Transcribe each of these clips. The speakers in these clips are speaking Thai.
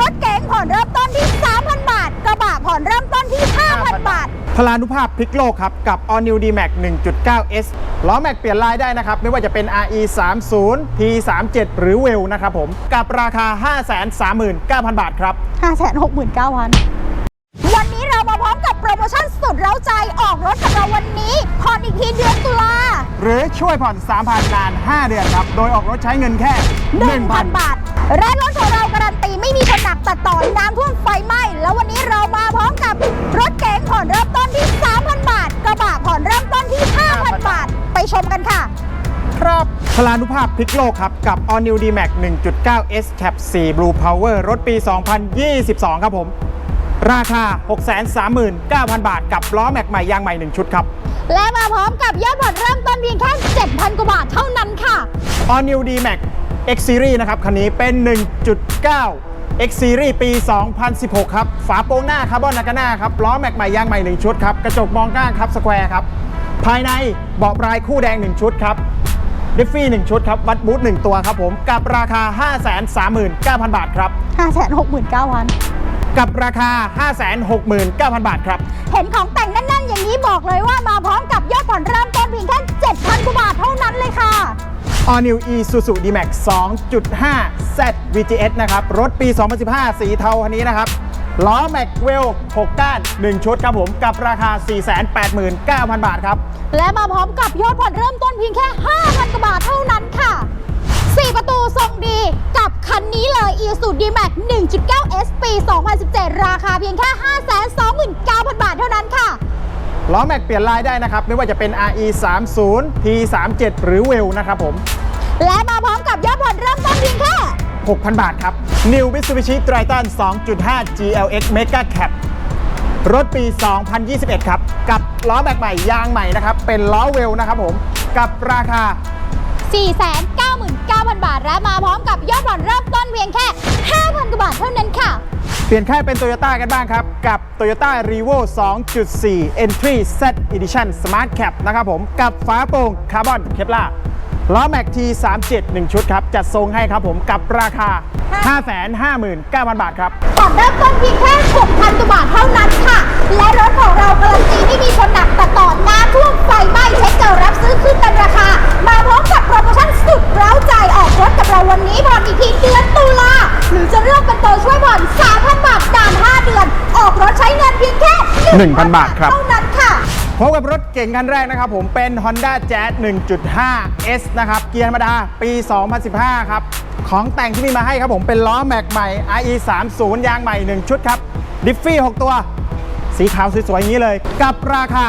รถเก๋งผ่อนเริ่มต้นที่ 3,000 บาท กระบะผ่อนเริ่มต้นที่ 5,000 บาท พลานุภาพพลิกโลกครับ กับ All New D-Max 1.9S ล้อแม็กเปลี่ยนลายได้นะครับ ไม่ว่าจะเป็น RE 3 0 P 3 7หรือ w e l นะครับผม กับราคา 539,000 บาทครับ 569,000 วันนี้เรามาพร้อมกับโปรโมชั่นสุดเร้าใจออกรถกับเราวันนี้ผ่อนอีกทีเดือนตุลาหรือช่วยผ่อน 3,000นาน 5 เดือนครับ โดยออกรถใช้เงินแค่ 1,000 บาท และรถของเราการันตี ไม่มีคนหนักตัดต่อน้ำท่วมไฟไหม้แล้ววันนี้เรามาพร้อมกับรถเก๋งผ่อนเริ่มต้นที่ 3,000 บาท กระบะผ่อนเริ่มต้นที่ 5,000 บาท ไปชมกันค่ะ ครับพลานุภาพพลิกโลกครับ กับ All New D-Max 1.9S Cap 4 Blue Power รถปี 2022 ครับผม ราคา 639,000 บาท กับล้อแม็กใหม่ยางใหม่ 1 ชุดครับ และมาพร้อมกับยอดผ่อนเริ่มต้นเพียงแค่ 7,000 กว่าบาทเท่านั้นค่ะ All New D-Max X Series นะครับ คันนี้เป็น 1.9 X Series ปี 2016 ครับ ฝาโปร่งหน้าคาร์บอนนากาน่าครับ ล้อแม็กใหม่ยางใหม่ 1 ชุดครับ กระจกมองข้างครับสแควร์ครับ ภายในเบาะปลายคู่แดง 1 ชุดครับดิฟฟี่1ชุดครับวัดบูธ1ตัวครับผม กับราคา 539,000 บาทครับ 569,000 กับราคา 569,000 บาทครับ เห็นของแต่งแน่นๆ อย่างนี้บอกเลยว่ามาพร้อมกับยอดผ่อนเริ่มต้นเพียงแค่7,000กว่าบาทเท่านั้นเลยค่ะ All New Isuzu D-Max 2.5 Z VGS นะครับ รถปี 2015 สีเทาคันนี้นะครับล้อแม็กเวล 6 ก้าน 1 ชุดครับผมกับราคา 489,000 บาทครับ และมาพร้อมกับยอดผ่อนเริ่มต้นเพียงแค่ 5,000 กว่าบาทเท่านั้นค่ะ 4 ประตูทรงดีกับคันนี้เลย Isuzu D-Max 1.9S ปี 2017 ราคาเพียงแค่ 529,000 บาทเท่านั้นค่ะล้อแม็กเปลี่ยนลายได้นะครับ ไม่ว่าจะเป็น RE 3 0 P 3 7หรือ w e l นะครับผม และมาพร้อมกับยอดผ่อนเริ่มต้นเพียงแค่ 6,000 บาทครับ New Mitsubishi Triton 2.5 GLX Mega Cap รถปี 2021 ครับ กับล้อแม็กใหม่ยางใหม่นะครับ เป็นล้อเวลนะครับผม กับราคา 499,000 บาท และมาพร้อมกับยอดผ่อนเริ่มต้นเพียงแค่ 5,000กว่าบาทเท่านั้นค่ะ เปลี่ยนค่ายเป็น Toyota กันบ้างครับ กับ Toyota Revo 2.4 Entry Z Edition Smart Cap นะครับผม กับฝาโปร่งคาร์บอนเคปลา ล้อแม็ก T37 1 ชุดครับ จัดทรงให้ครับผมกับราคา 559,000 บาทครับผ่อนเริ่มต้นเพียงแค่6,000กว่าบาทเท่านั้นค่ะ และรถของเราการันตีไม่มีคนหนักแต่ต่อน้ำท่วมไฟไหม้เช็คเจอรับซื้อขึ้นเป็นราคา มาพร้อมกับโปรโมชั่นสุดเร้าใจออกรถกับเราวันนี้ผ่อนอีกทีเดือนตุลาหรือจะเลือกเป็นโปรช่วยผ่อน3,000 บาทนาน5เดือน ออกรถใช้เงินเพียงแค่ 1,000 บาทครับเท่านั้นค่ะ พบกับรถเก่งคันแรกนะครับผมเป็น Honda Jazz 1.5 S นะครับ เกียร์ธรรมดาปี 2015 ครับ ของแต่งที่มีมาให้ครับผมเป็นล้อแม็กใหม่ RE 30ยางใหม่ 1 ชุดครับ ดิฟฟี่ 6 ตัว สีขาวสวยๆ อย่างนี้เลย กับราคา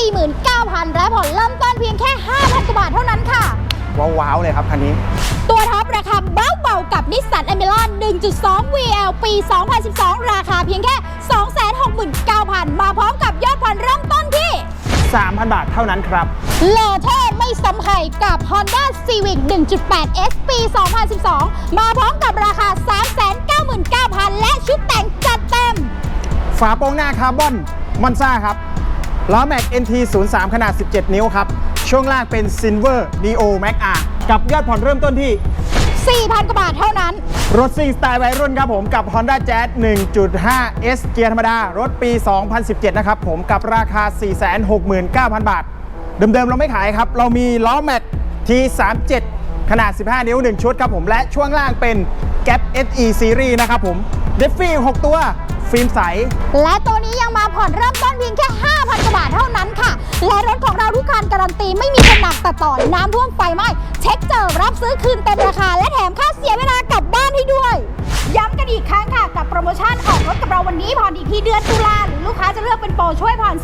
449,000 และผ่อนเริ่มต้นเพียงแค่ 5,000กว่าบาทเท่านั้นค่ะ ว้าวๆ เลยครับคันนี้ ตัวท็อปราคาเบาๆกับนิสสันเอเมรอน1.2 VL ปี 2012รา 3,000 บาทเท่านั้นครับ หล่อเท่ไม่ซ้ำใครกับ Honda Civic 1.8 S ปี 2012 มาพร้อมกับราคา 399,000 และชุดแต่งจัดเต็ม ฝาโปร่งหน้าคาร์บอนมอนซ่าครับ ล้อแม็ก NT 0 3ขนาด 17 นิ้วครับ ช่วงล่างเป็น Silver Neo Max R กับยอดผ่อนเริ่มต้นที่ 4,000 กว่าบาทเท่านั้น รถซิ่งสไตล์วัยรุ่นครับผมกับ Honda Jazz 1.5 S เกียร์ธรรมดา รถปี 2017 นะครับผมกับราคา 469,000 บาท เดิมๆ เราไม่ขายครับ เรามีล้อแม็ก T37 ขนาด 15 นิ้ว 1 ชุดครับผมและช่วงล่างเป็น Gap SE Series นะครับผมเดฟฟี่6ตัว ฟิล์มใส และตัวนี้ยังมาผ่อนเริ่มต้นเพียงแค่ 5,000กว่าบาทเท่านั้นค่ะ และรถของเราทุกคันการันตีไม่มีคนหนักตัดต่อน้ำท่วมไฟไหม้เช็คเจอรับซื้อคืนเต็มราคา และแถมค่าเสียเวลากลับบ้านให้ด้วย ย้ำกันอีกครั้งค่ะ กับโปรโมชั่นออกรถกับเราวันนี้ผ่อนอีกทีเดือนตุลาหรือลูกค้าจะเลือกเป็นโปรช่วยผ่อน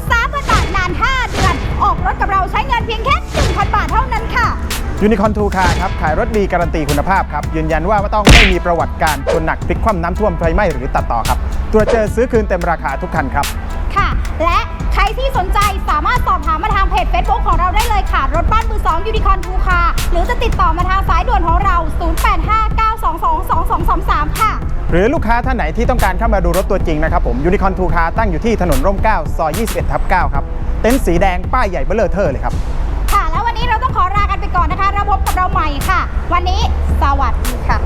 ยูนิคอนทูคาครับ ขายรถดีการันตีคุณภาพครับ ยืนยันว่าไม่ต้องไม่มีประวัติการชนหนักพลิกคว่ำน้ำท่วมไฟไหม้หรือตัดต่อครับ ตัวจเจอซื้อคืนเต็มราคาทุกคันครับค่ะ และใครที่สนใจสามารถสอบถามมาทางเพจ Facebook ของเราได้เลยค่ะ รถบ้านมือ2ยูนิคอนทูคาหรือจะติดต่อมาทางสายด่วนของเรา 0859222233 ค่ะ หรือลูกค้าท่านไหนที่ต้องการเข้ามาดูรถตัวจริงนะครับผมยูนิคอนทูคาตั้งอยู่ที่ถนนร่มเกล้าซอย 21ทับ9ครับ เต็นท์สีแดงป้ายใหญ่เบ้อเลอเทอร์เลยครับ ค่ะ แล้ววันนี้เราต้องขอลากันไปก่อนนะคะเรา พบกับเราใหม่ค่ะ วันนี้สวัสดีค่ะ